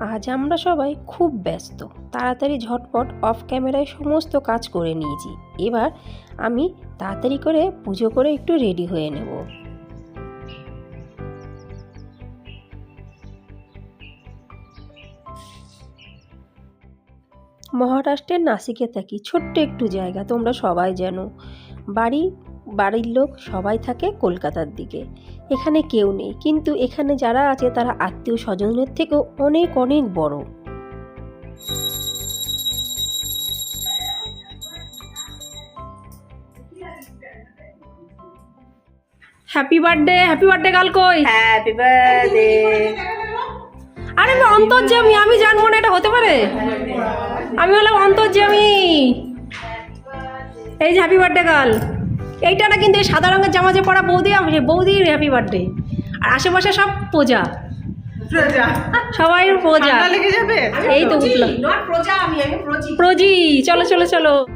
আজ আমরা সবাই খুব ব্যস্ত। তাড়াতাড়ি ঝটপট অফ ক্যামেরায় সমস্ত কাজ করে নিয়েছি। এবার আমি তাড়াতাড়ি করে পুজো করে একটু রেডি হয়ে নেব। মহারাষ্ট্রের নাসিকে থাকি ছোট্ট একটু জায়গা, তোমরা সবাই জানো। বাড়ি বাড়ির লোক সবাই থাকে কলকাতার দিকে। এখানে কেউ নেই কিন্তু এখানে যারা আছে তারা আত্মীয় স্বজনের থেকেও অনেক অনেক বড়। হ্যাপি বার্থডে হ্যাপি বার্থডে কাল কই হ্যাপি বার্থডে আরে আমি অন্তর্যামী আমি জানব না এটা হতে পারে? আমি হলাম অন্তর্যামী। এই যে হ্যাপি বার্থডে গার্ল এইটা না কিন্তু এই সাদা রঙের জামা যে পরা বৌদি আমি বৌদির হ্যাপি বার্থডে আর আশেপাশে সব পূজা প্রজা? সবাই যাবে? এই তো প্রজা প্রজি। প্রজি চলো চলো চলো।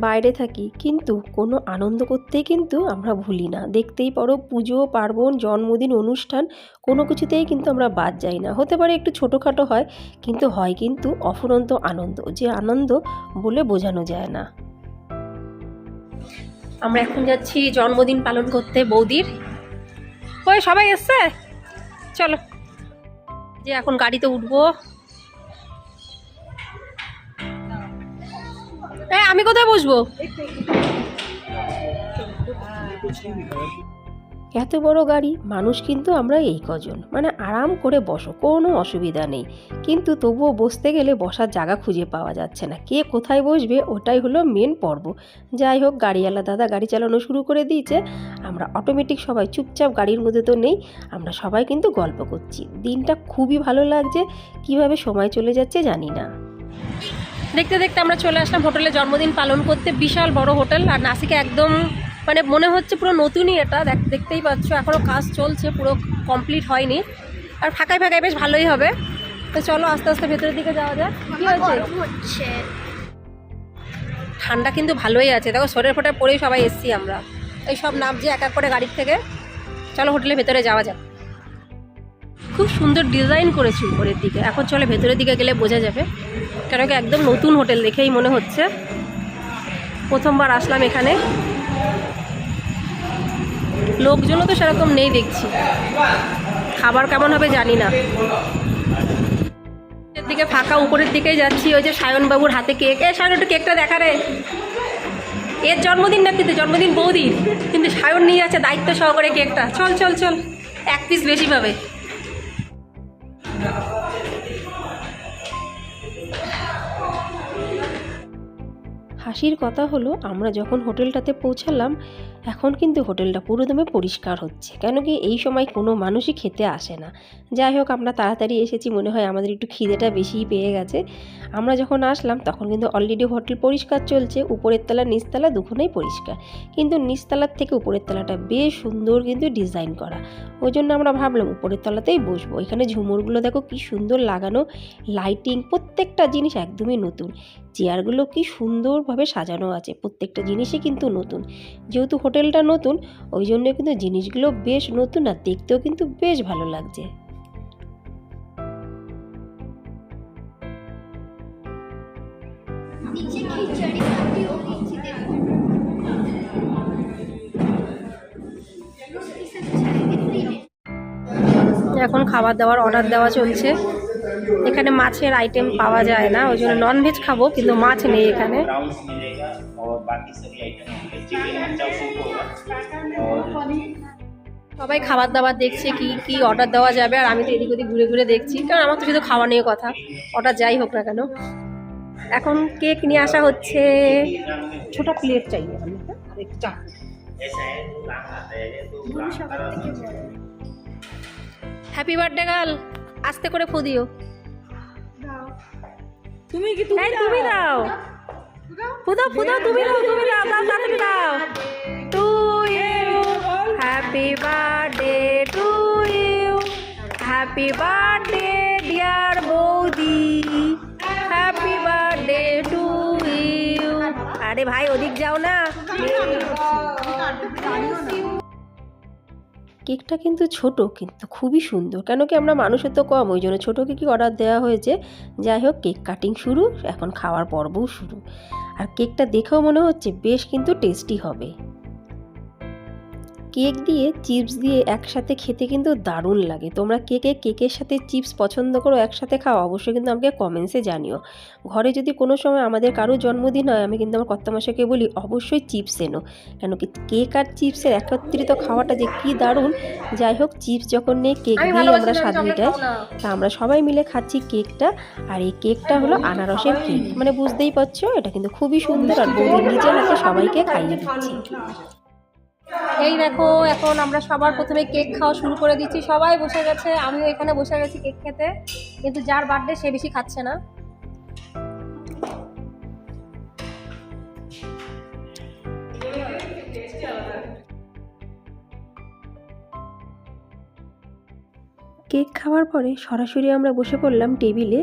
বাইরে থাকি, কিন্তু কোনো আনন্দ করতেই কিন্তু আমরা ভুলি না। দেখতেই পারো পুজো, পার্বণ, জন্মদিন, অনুষ্ঠান, কোনো কিছুতেই কিন্তু আমরা বাদ যাই না। হতে পারে একটু ছোটোখাটো হয়, কিন্তু হয় কিন্তু অফুরন্ত আনন্দ, যে আনন্দ বলে বোঝানো যায় না। আমরা এখন যাচ্ছি জন্মদিন পালন করতে বৌদির। ওই সবাই এসছে? চলো। যে এখন গাড়িতে উঠবো। এ আমি কোথায় বসবো? এত বড় গাড়ি, মানুষ কিন্তু আমরা এই কজন। মানে আরাম করে বসো, কোনো অসুবিধা নেই। কিন্তু তবুও বসতে গেলে বসার জায়গা খুঁজে পাওয়া যাচ্ছে না। কে কোথায় বসবে, ওটাই হলো মেন পর্ব। যাই হোক, গাড়িওয়ালা দাদা গাড়ি চালানো শুরু করে দিয়েছে। আমরা অটোমেটিক সবাই চুপচাপ গাড়ির মধ্যে তো নেই। আমরা সবাই কিন্তু গল্প করছি। দিনটা খুবই ভালো লাগছে। কীভাবে সময় চলে যাচ্ছে জানি না। দেখতে দেখতে আমরা চলে আসলাম হোটেলে জন্মদিন পালন করতে। বিশাল বড় হোটেল আর নাসিকে একদম মানে মনে হচ্ছে পুরো নতুনই এটা দেখ- দেখতেই পাচ্ছ এখনও কাজ চলছে পুরো কমপ্লিট হয়নি। আর ফাঁকায় ফাঁকায় বেশ ভালোই হবে। তো চলো আস্তে আস্তে ভেতরের দিকে যাওয়া যাক। কি হয়েছে? ঠান্ডা কিন্তু ভালোই আছে। দেখো সোয়েটার ফোটার পরেই সবাই এসছি আমরা। এই সব নামছি এক এক করে গাড়ির থেকে। চলো হোটেলের ভেতরে যাওয়া যাক। খুব সুন্দর ডিজাইন করেছি উপরের দিকে। এখন চলে ভেতরের দিকে গেলে বোঝা যাবে। কেন কি একদম নতুন হোটেল দেখেই মনে হচ্ছে। প্রথমবার আসলাম এখানে। লোকজনও তো সেরকম নেই দেখছি। খাবার কেমন হবে জানি না। দিকে ফাঁকা উপরের দিকেই যাচ্ছি, ওই যে সায়নবাবুর হাতে কেক। এ, সায়ন, একটু কেকটা দেখা রে। এর জন্মদিন না কিন্তু, জন্মদিন বৌদির। কিন্তু সায়ন নিয়ে যাচ্ছে দায়িত্ব সহকারে কেকটা। চল চল চল। এক পিস বেশি পাবে। হাসির কথা হলো, আমরা যখন হোটেলটাতে পৌঁছালাম, এখন কিন্তু হোটেলটা পুরোদমে পরিষ্কার হচ্ছে। কেন কি এই সময় কোনো মানুষই খেতে আসে না। যাই হোক, আমরা তাড়াতাড়ি এসেছি, মনে হয় আমাদের একটু খিদেটা বেশিই পেয়ে গেছে। আমরা যখন আসলাম, তখন কিন্তু অলরেডি হোটেল পরিষ্কার চলছে, উপরের তলা, নিচতলা দুখানেই পরিষ্কার। কিন্তু নিচতলার থেকে উপরের তলাটা বেশ সুন্দর কিন্তু ডিজাইন করা। ওই জন্য আমরা ভাবলাম, উপরের তলাতেই বসবো। এখানে ঝুমুরগুলো দেখো কি সুন্দর লাগানো। লাইটিং প্রত্যেকটা জিনিস একদমই নতুন। চেয়ারগুলো কি সুন্দরভাবে সাজানো আছে প্রত্যেকটা জিনিসই কিন্তু নতুন। যেহেতু হোটেলটা নতুন ওই জন্য কিন্তু জিনিসগুলো বেশ নতুন আর দেখতেও কিন্তু বেশ ভালো লাগছে। এখন খাবার দাবার অর্ডার দেওয়া চলছে। এখানে মাছের আইটেম পাওয়া যায় না, ওই জন্য ননভেজ খাব, কিন্তু মাছ নেই এখানে। সবাই খাবার দাবার দেখছে কি কি অর্ডার দেওয়া যাবে, আর আমি তো এদিক ওদিক ঘুরে ঘুরে দেখছি, কারণ আমার তো শুধু খাওয়া নিয়ে কথা। অর্ডার যাই হোক না কেন। এখন কেক নিয়ে আসা হচ্ছে ছোট প্লেট চাই হ্যাপি বার্থডে গাল আস্তে করে ফুদিও তুমি কি এই তুমি দাও। ফুদাও ফুদাও তুমি দাও তুমি দাও দাও তাড়াতাড়ি দাও। To you happy birthday to you. Happy birthday dear বৌদি। Happy birthday to you. আরে ভাই ওদিক যাও না। কেকটা কিন্তু ছোট, কিন্তু খুবই সুন্দর। কেন কি আমরা মানুষের তো কম, ওই জন্য ছোটো কেকই অর্ডার দেওয়া হয়েছে। যাই হোক, কেক কাটিং শুরু, এখন খাওয়ার পর্বও শুরু। আর কেকটা দেখেও মনে হচ্ছে বেশ কিন্তু টেস্টি হবে। কেক দিয়ে চিপস দিয়ে একসাথে খেতে কিন্তু দারুণ লাগে। তোমরা কেকে কেকের সাথে চিপস পছন্দ করো একসাথে খাও অবশ্যই কিন্তু আমাকে কমেন্টসে জানিও। ঘরে যদি কোনো সময় আমাদের কারও জন্মদিন হয় আমি কিন্তু আমার কর্তামশাকে বলি অবশ্যই চিপস এনো। কেন কি কেক আর চিপসের একত্রিত খাওয়াটা যে কি দারুণ। যাই হোক চিপস যখন নেই কেক দিয়ে আমরা স্বাদ মিটাই তা আমরা সবাই মিলে খাচ্ছি কেকটা। আর এই কেকটা হলো আনারসের কেক। মানে বুঝতেই পারছ এটা কিন্তু খুবই সুন্দর আর বৌদি নিজের হাতে সবাইকে খাইয়ে দিচ্ছি। এই দেখো, এখন আমরা সবার প্রথমে কেক খাওয়া শুরু করে দিচ্ছি। সবাই বসে গেছে, আমিও এখানে বসে গেছি কেক খেতে। কিন্তু যার বার্থডে সে বেশি খাচ্ছে না। কেক খাওয়ার পরে সরাসরি আমরা বসে পড়লাম টেবিলে।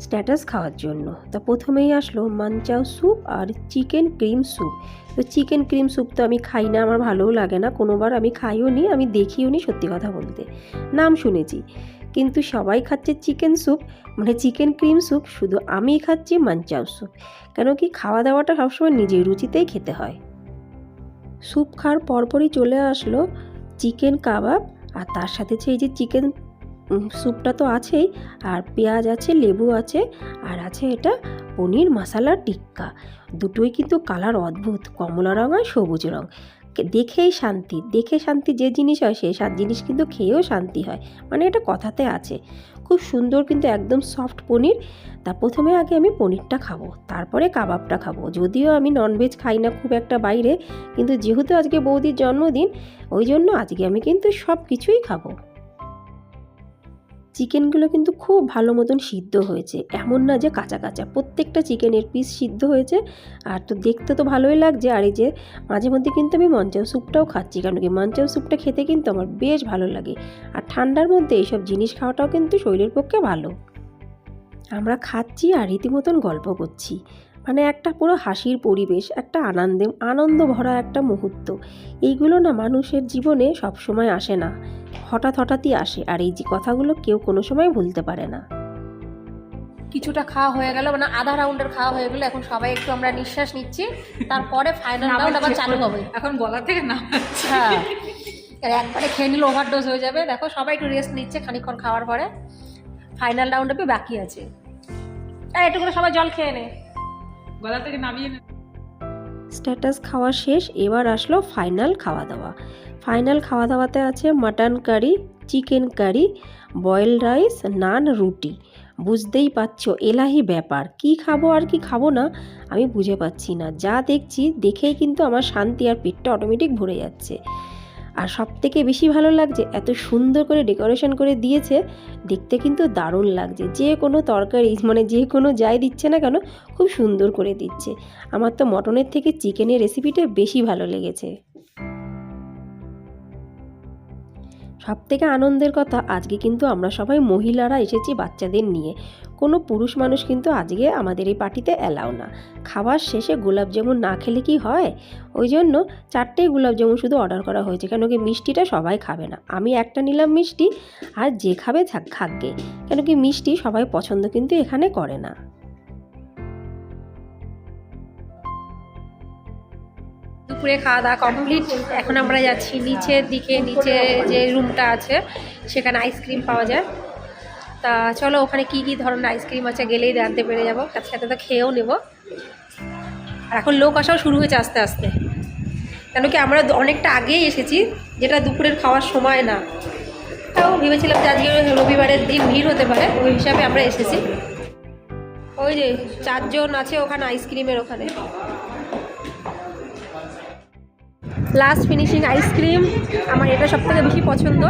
স্ট্যাটাস খাওয়ার জন্য। তা প্রথমেই আসলো মানচাও স্যুপ আর চিকেন ক্রিম স্যুপ। তো চিকেন ক্রিম স্যুপ তো আমি খাই না, আমার ভালোও লাগে না। কোনোবার আমি খাইও নি, আমি দেখিও নি সত্যি কথা বলতে। নাম শুনেছি। কিন্তু সবাই খাচ্ছে চিকেন স্যুপ মানে চিকেন ক্রিম স্যুপ, শুধু আমি খাচ্ছি মানচাও স্যুপ। কেন কি খাওয়া দাওয়াটা সবসময় নিজের রুচিতেই খেতে হয়। স্যুপ খাওয়ার পরপরই চলে আসলো চিকেন কাবাব, আর তার সাথে এই যে চিকেন স্যুপটা তো আছেই, আর পেঁয়াজ আছে, লেবু আছে, আর আছে এটা পনির মশালা টিক্কা। দুটোই কিন্তু কালার অদ্ভুত, কমলা রঙ আর সবুজ রঙ দেখেই শান্তি, দেখে শান্তি যে জিনিস হয় সেই জিনিস কিন্তু খেয়েও শান্তি হয়। মানে এটা কথাতে আছে। খুব সুন্দর কিন্তু একদম সফট পনির। তা প্রথমে আগে আমি পনিরটা খাব, তারপরে কাবাবটা খাব। যদিও আমি ননভেজ খাই না খুব একটা বাইরে, কিন্তু যেহেতু আজকে বৌদির জন্মদিন, ওই জন্য আজকে আমি কিন্তু সব কিছুই খাব। চিকেনগুলো কিন্তু খুব ভালো মতন সিদ্ধ হয়েছে। এমন না যে কাঁচা কাঁচা। প্রত্যেকটা চিকেনের পিস সিদ্ধ হয়েছে। আর তো দেখতে তো ভালোই লাগছে। আর এই যে মাঝে মধ্যে কিন্তু আমি মঞ্চাও স্যুপটাও খাচ্ছি। কারণ কি মঞ্চাও স্যুপটা খেতে কিন্তু আমার বেশ ভালো লাগে। আর ঠান্ডার মধ্যে এইসব জিনিস খাওয়াটাও কিন্তু শরীরের পক্ষে ভালো। আমরা খাচ্ছি আর রীতিমতন গল্প করছি। মানে একটা পুরো হাসির পরিবেশ একটা আনন্দে আনন্দ ভরা একটা মুহূর্ত। এইগুলো না মানুষের জীবনে সবসময় আসে না। হঠাৎ হঠাৎই আসে আর এই যে কথাগুলো কেউ কোনো সময় ভুলতে পারে না। কিছুটা খাওয়া হয়ে গেল মানে আধা রাউন্ডের খাওয়া হয়ে গেল। এখন সবাই একটু আমরা নিঃশ্বাস নিচ্ছি। তারপরে ফাইনাল রাউন্ড আবার চালু হবে। এখন গলা থেকে না হ্যাঁ। আর একবারে খেয়ে নিলে ওভারডোজ হয়ে যাবে। দেখো সবাই একটু রেস্ট নিচ্ছে খানিকক্ষণ খাওয়ার পরে। ফাইনাল রাউন্ড বাকি আছে। একটু করে সবাই জল খেয়ে নে। গলা থেকে নামিয়ে নে। স্ট্যাটাস খাওয়া শেষ এবার আসলো ফাইনাল খাওয়া দাওয়া। ফাইনাল খাওয়া দাওয়াতে আছে mutton curry chicken curry boil rice naan রুটি। বুঝতেই পারছ এলাহি ব্যাপার। কি খাব আর কি খাব না আমি বুঝে পাচ্ছি না। যা দেখছি দেখেই কিন্তু আমার শান্তি আর পেটটা অটোমেটিক ভরে যাচ্ছে। আর সব থেকে বেশি ভালো লাগছে, এত সুন্দর করে ডেকোরেশন করে দিয়েছে, দেখতে কিন্তু দারুণ লাগছে। যে কোনো তরকারি মানে যে কোনো যাই দিচ্ছে না কেন, খুব সুন্দর করে দিচ্ছে। আমার তো মটনের থেকে চিকেনের রেসিপিটা বেশি ভালো লেগেছে। সব থেকে আনন্দের কথা, আজকে কিন্তু আমরা সবাই মহিলারা এসেছি বাচ্চাদের নিয়ে। কোনো পুরুষ মানুষ কিন্তু আজকে আমাদের এই পার্টিতে অ্যালাও না। খাবার শেষে গোলাপ জামুন না খেলে কি হয়? ওই জন্য চারটেই গোলাপ জামুন শুধু অর্ডার করা হয়েছে, কেন কি মিষ্টিটা সবাই খাবে না। আমি একটা নিলাম মিষ্টি, আর যে খাবে খাকগে। কেন কি মিষ্টি সবাই পছন্দ কিন্তু এখানে করে না। দুপুরে খাওয়া দাওয়া কমপ্লিট। এখন আমরা যাচ্ছি নিচের দিকে, নিচে যে রুমটা আছে, সেখানে আইসক্রিম পাওয়া যায়। তা চলো ওখানে কি কি ধরনের আইসক্রিম আছে গেলেই জানতে পেরে যাব। তার সাথে তো খেয়েও নেব। আর এখন লোক আসাও শুরু হয়েছে আস্তে আস্তে। কেন কি আমরা অনেকটা আগেই এসেছি, যেটা দুপুরের খাওয়ার সময় না। তাও ভেবেছিলাম যে আজকে রবিবারের দিন ভিড় হতে পারে, ওই হিসাবে আমরা এসেছি। ওই যে চারজন আছে ওখানে আইসক্রিমের ওখানে। লাস্ট ফিনিশিং আইসক্রিম আমার এটা সব থেকে বেশি পছন্দ।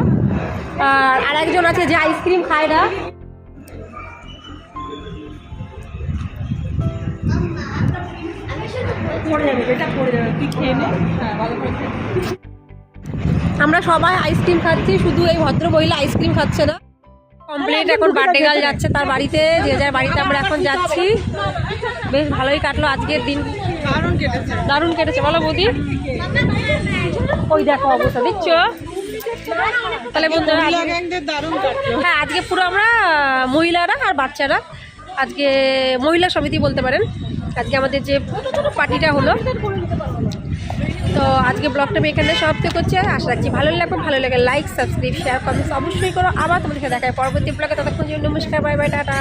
আর আরেকজন আছে যে আইসক্রিম খায় না। আমরা সবাই আইসক্রিম খাচ্ছি, শুধু এই ভদ্র মহিলা আইসক্রিম খাচ্ছে না। কমপ্লিট এখন গার্ল যাচ্ছে, তার বাড়িতে, যে যার বাড়িতে আমরা এখন যাচ্ছি। বেশ ভালোই কাটলো আজকের দিন। দারুণ কেটেছে। বলো বৌদি। ওই দেখো অবস্থা দেখছ? তাহলে বন্ধুরা হ্যাঁ আজকে পুরো আমরা মহিলারা আর বাচ্চারা আজকে মহিলা সমিতি বলতে পারেন। আজকে আমাদের যে পার্টিটা হলো। তো আজকে ব্লগটা আমি এখানে সমাপ্ত করছি। আশা রাখছি ভালো লাগবে। ভালো লাগে লাইক সাবস্ক্রাইব শেয়ার কমেন্টস অবশ্যই করো। আবার তোমাদেরকে দেখায় পরবর্তী ব্লগে। ততক্ষণ জন্য নমস্কার বাই বাই টাটা।